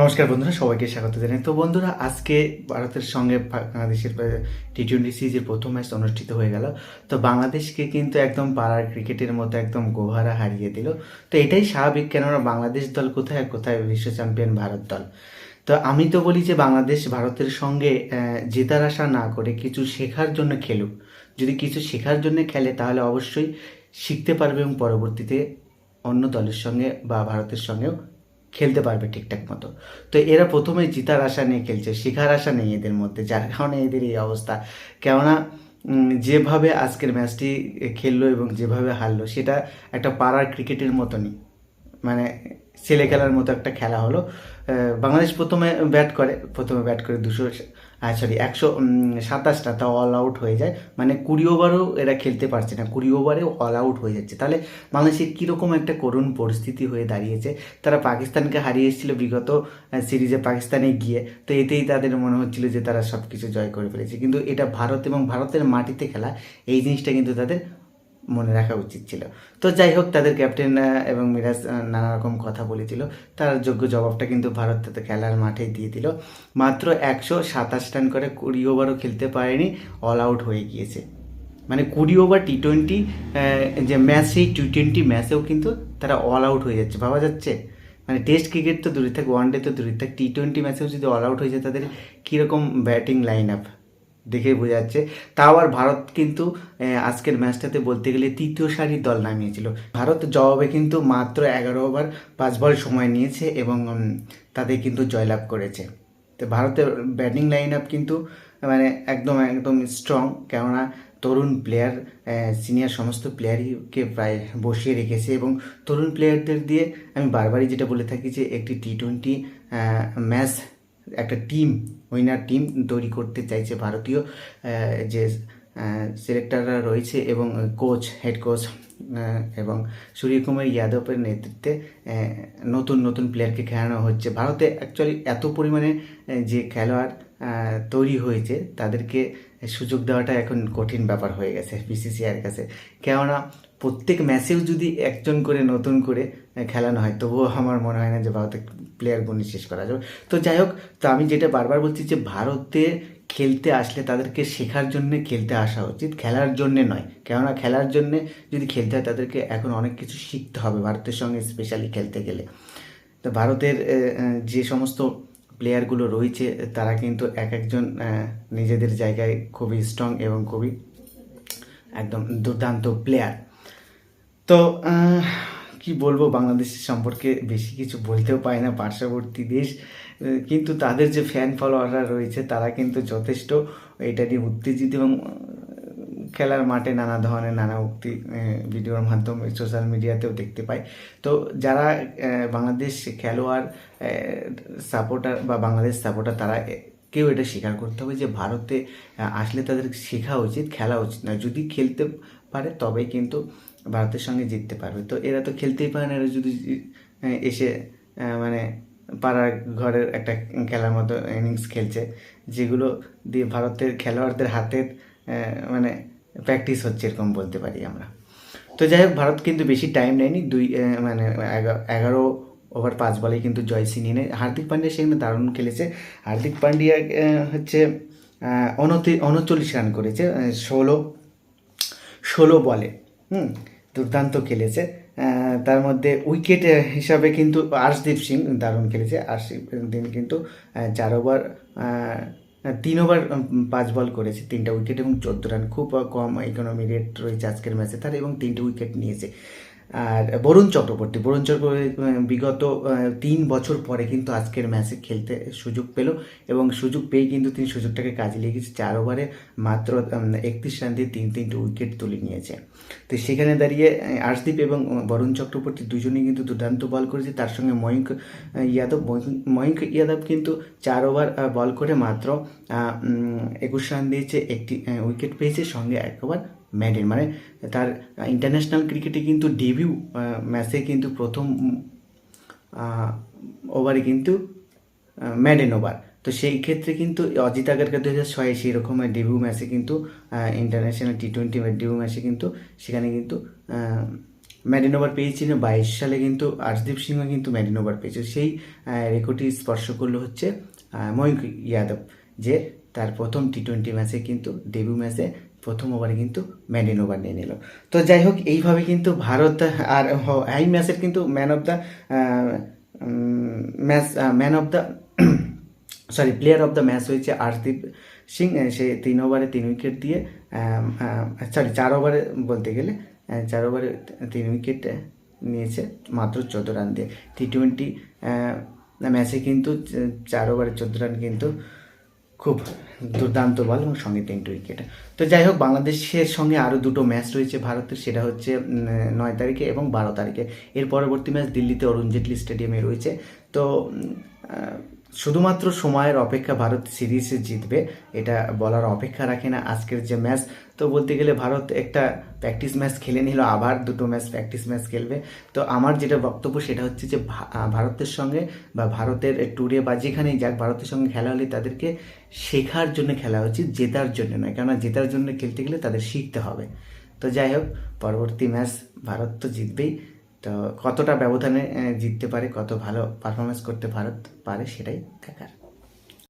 নমস্কার বন্ধুরা, সবাইকে স্বাগত জানাই। তো বন্ধুরা, আজকে ভারতের সঙ্গে বাংলাদেশের টি টোয়েন্টি সিরিজের প্রথম ম্যাচ অনুষ্ঠিত হয়ে গেল। তো বাংলাদেশকে কিন্তু একদম পাড়ার ক্রিকেটের মতো একদম গোহারা হারিয়ে দিল। তো এটাই স্বাভাবিক, কেননা বাংলাদেশ দল কোথায় কোথায় বিশ্ব চ্যাম্পিয়ন ভারত দল? তো আমি তো বলি যে বাংলাদেশ ভারতের সঙ্গে জেতার আশা না করে কিছু শেখার জন্য খেলুক। যদি কিছু শেখার জন্য খেলে, তাহলে অবশ্যই শিখতে পারবে এবং পরবর্তীতে অন্য দলের সঙ্গে বা ভারতের সঙ্গেও খেলতে পারবে ঠিকঠাক মতো। তো এরা প্রথমে জিতার আশা নিয়ে খেলছে, শিখার আশা নেই এদের মধ্যে, যার কারণে এদের এই অবস্থা। কেননা যেভাবে আজকের ম্যাচটি খেললো এবং যেভাবে হারলো, সেটা একটা পাড়ার ক্রিকেটের মতনই। মানে ছেলে খেলার মতো একটা খেলা হলো। বাংলাদেশ প্রথমে ব্যাট করে, প্রথমে ব্যাট করে দুশো সরি একশো সাতাশটা তা অল আউট হয়ে যায়। মানে কুড়ি ওভারও এরা খেলতে পারছে না, কুড়ি ওভারেও অল আউট হয়ে যাচ্ছে। তাহলে বাংলাদেশের কীরকম একটা করুণ পরিস্থিতি হয়ে দাঁড়িয়েছে? তারা পাকিস্তানকে হারিয়ে এসেছিল বিগত সিরিজে পাকিস্তানে গিয়ে। তো এতেই তাদের মনে হচ্ছিল যে তারা সব কিছু জয় করে ফেলেছে। কিন্তু এটা ভারত এবং ভারতের মাটিতে খেলা, এই জিনিসটা কিন্তু তাদের মনে রাখা উচিত ছিল। তো যাই হোক, তাদের ক্যাপ্টেন এবং মিরাজ নানা রকম কথা বলেছিল। তার যোগ্য জবাবটা কিন্তু ভারত তাতে খেলার মাঠে দিয়ে দিল। মাত্র একশো সাতাশ রান করে কুড়ি ওভারও খেলতে পারেনি অল আউট হয়ে গিয়েছে। মানে কুড়ি ওভার টি টোয়েন্টি যে ম্যাচ, সেই টি টোয়েন্টি ম্যাচেও কিন্তু তারা অল আউট হয়ে যাচ্ছে। ভাবা যাচ্ছে? মানে টেস্ট ক্রিকেট তো দূরে থাক ওয়ান ডে তো দূরে থাক টি টোয়েন্টি ম্যাচেও যদি অল আউট হয়ে যায়, তাদের কীরকম ব্যাটিং লাইন আপ দেখে বোঝা যাচ্ছে। তাও আর ভারত কিন্তু আজকের ম্যাচটাতে বলতে গেলে তৃতীয় সারির দল নামিয়েছিল। ভারত জবাবে কিন্তু মাত্র এগারো ওভার, পাঁচ বল সময় নিয়েছে এবং তাদের কিন্তু জয়লাভ করেছে। তো ভারতের ব্যাটিং লাইন আপ কিন্তু মানে একদম একদম স্ট্রং কেননা তরুণ প্লেয়ার সিনিয়র সমস্ত প্লেয়ারকে প্রায় বসিয়ে রেখেছে এবং তরুণ প্লেয়ারদের দিয়ে আমি বারবারই যেটা বলে থাকি যে একটি টি টোয়েন্টি ম্যাচ একটা টিম উইনার টিম তৈরি করতে চাইছে ভারতীয় যে সিলেক্টররা রয়েছে এবং কোচ হেড কোচ এবং সূর্যকুমার যাদবের নেতৃত্বে নতুন নতুন প্লেয়ারকে খেলানো হচ্ছে। ভারতে অ্যাকচুয়ালি এত পরিমাণে যে খেলোয়াড় তৈরি হয়েছে, তাদেরকে সুযোগ দেওয়াটা এখন কঠিন ব্যাপার হয়ে গেছে বিসিসিআইয়ের কাছে। কেননা প্রত্যেক ম্যাচেও যদি একজন করে নতুন করে খেলানো হয়, তবুও আমার মনে হয় না যে ভারতের প্লেয়ার গুণী শেষ করা যাবে। তো যাই হোক তো আমি যেটা বারবার বলছি যে ভারতে খেলতে আসলে তাদেরকে শেখার জন্য খেলতে আসা উচিত, খেলার জন্যে নয়। কেননা খেলার জন্যে যদি খেলতে হয়, তাদেরকে এখন অনেক কিছু শিখতে হবে ভারতের সঙ্গে স্পেশালি খেলতে গেলে। তো ভারতের যে সমস্ত প্লেয়ারগুলো রয়েছে, তারা কিন্তু এক একজন নিজেদের জায়গায় খুবই স্ট্রং এবং খুবই একদম দুর্দান্ত প্লেয়ার তো কি বলব, বাংলাদেশের সম্পর্কে বেশি কিছু বলতেও পায় না, পার্শ্ববর্তী দেশ। কিন্তু তাদের যে ফ্যান ফলোয়াররা রয়েছে, তারা কিন্তু যথেষ্ট এটা নিয়ে উত্তেজিত এবং খেলার মাঠে নানা ধরনের, নানা উক্তি ভিডিওর মাধ্যমে সোশ্যাল মিডিয়াতেও দেখতে পাই। তো যারা বাংলাদেশ খেলোয়াড় সাপোর্টার বা বাংলাদেশ সাপোর্টার তারা কেউ এটা স্বীকার করতে হবে যে ভারতে আসলে তাদের শেখা উচিত, খেলা উচিত না। যদি খেলতে পারে, তবেই কিন্তু ভারতের সঙ্গে জিততে পারবে। তো এরা তো খেলতেই পারে না, এরা যদি এসে মানে পাড়ার ঘরের একটা খেলার মতো ইনিংস খেলছে, যেগুলো দিয়ে ভারতের খেলোয়াড়দের হাতের মানে প্র্যাকটিস হচ্ছে এরকম বলতে পারি আমরা। তো যাই হোক, ভারত কিন্তু বেশি টাইম নেয়নি, দুই মানে এগা- এগারো ওভার পাঁচ বলেই কিন্তু জয়সি নিয়ে নেয়। হার্দিক পান্ডিয়া সেখানে দারুণ খেলেছে। হার্দিক পান্ডিয়া হচ্ছে আহ, উনতি উনচল্লিশ রান করেছে ষোলো ষোলো বলে। হুম দুর্দান্ত খেলেছে। তার মধ্যে উইকেট হিসাবে কিন্তু আর্শদীপ সিং দারুণ খেলেছে। আর্শদীপ দিন কিন্তু চার ওভার তিন ওভার পাঁচ বল করেছে। তিনটা উইকেট এবং চোদ্দ রান। খুব কম ইকোনমি রেট রয়েছে আজকের ম্যাচে তার এবং তিনটে উইকেট নিয়েছে। আর বরুণ চক্রবর্তী। বরুণ চক্রবর্তী বিগত তিন বছর পরে কিন্তু আজকের ম্যাচে খেলতে সুযোগ পেল এবং সুযোগ পেয়ে কিন্তু তিনি সুযোগটাকে কাজে লেগেছে চার ওভারে মাত্র একত্রিশ রান দিয়ে তিন তিনটে উইকেট তুলে নিয়েছে। তো সেখানে দাঁড়িয়ে আর্শদীপ এবং বরুণ চক্রবর্তী দুজনেই কিন্তু দুর্দান্ত বল করেছে। তার সঙ্গে ময়ঙ্ক ইয়াদব ময়ঙ্ক- ইয়াদব কিন্তু চার ওভার বল করে মাত্র একুশ রান দিয়েছে, একটি উইকেট পেয়েছে, সঙ্গে এক ওভার ম্যাডেন মানে তার ইন্টারন্যাশনাল ক্রিকেটে কিন্তু ডেবিউ ম্যাচে কিন্তু প্রথম ওভারে কিন্তু ম্যাডেন ওভার তো সেই ক্ষেত্রে কিন্তু অজিত আগারকার দু হাজার ছয়ে সেই রকম ডেবিউ ম্যাচে কিন্তু ইন্টারন্যাশনাল টি টোয়েন্টি ডেবিউ ম্যাচে কিন্তু, সেখানে কিন্তু ম্যাডেন ওভার পেয়েছিল। বাইশ সালে কিন্তু আর্শদীপ সিংহ কিন্তু ম্যাডেন ওভার পেয়েছে সেই রেকর্ডটি স্পর্শ করল হচ্ছে ময়ূক ইয়াদব, যে তার প্রথম টি টোয়েন্টি ম্যাচে কিন্তু ডেবিউ ম্যাচে প্রথম ওভারে কিন্তু ম্যাডেন ওভার নিয়ে নিল। তো যাই হোক, এইভাবে কিন্তু ভারত আর এই ম্যাচের কিন্তু man of the match man of the sorry player of the match হয়েছে আরদীপ সিং সে তিন ওভারে তিন উইকেট দিয়ে সরি চার ওভারে বলতে গেলে চার ওভারে তিন উইকেট নিয়েছে মাত্র চোদ্দ রান দিয়ে। টি টোয়েন্টি ম্যাচে কিন্তু চার ওভারে চোদ্দ রান কিন্তু খুব দুর্দান্ত বল এবং সঙ্গে তিনটে উইকেট তো যাই হোক, বাংলাদেশের সঙ্গে আরও দুটো ম্যাচ রয়েছে ভারতের, সেটা হচ্ছে নয় তারিখে এবং বারো তারিখে। এর পরবর্তী ম্যাচ দিল্লিতে অরুণ জেটলি স্টেডিয়ামে রয়েছে। তো শুধুমাত্র সময়ের অপেক্ষা ভারত সিরিজে জিতবে, এটা বলার অপেক্ষা রাখে না আজকের যে ম্যাচ। তো বলতে গেলে ভারত একটা প্র্যাকটিস ম্যাচ খেলে নিল, আবার দুটো ম্যাচ প্র্যাকটিস ম্যাচ খেলবে। তো আমার যেটা বক্তব্য সেটা হচ্ছে যে ভারতের সঙ্গে বা ভারতের ট্যুরে বা যেখানেই যাক, ভারতের সঙ্গে খেলা হলে তাদেরকে শেখার জন্য খেলা উচিত জেতার জন্য নয়। কেননা জেতার জন্য খেলতে গেলে তাদের শিখতে হবে। তো যাই হোক, পরবর্তী ম্যাচ ভারত তো জিতবেই। তো কতটা ব্যবধানে জিততে পারে কত ভালো পারফরমেন্স করতে ভারত পারে সেটাই দেখার।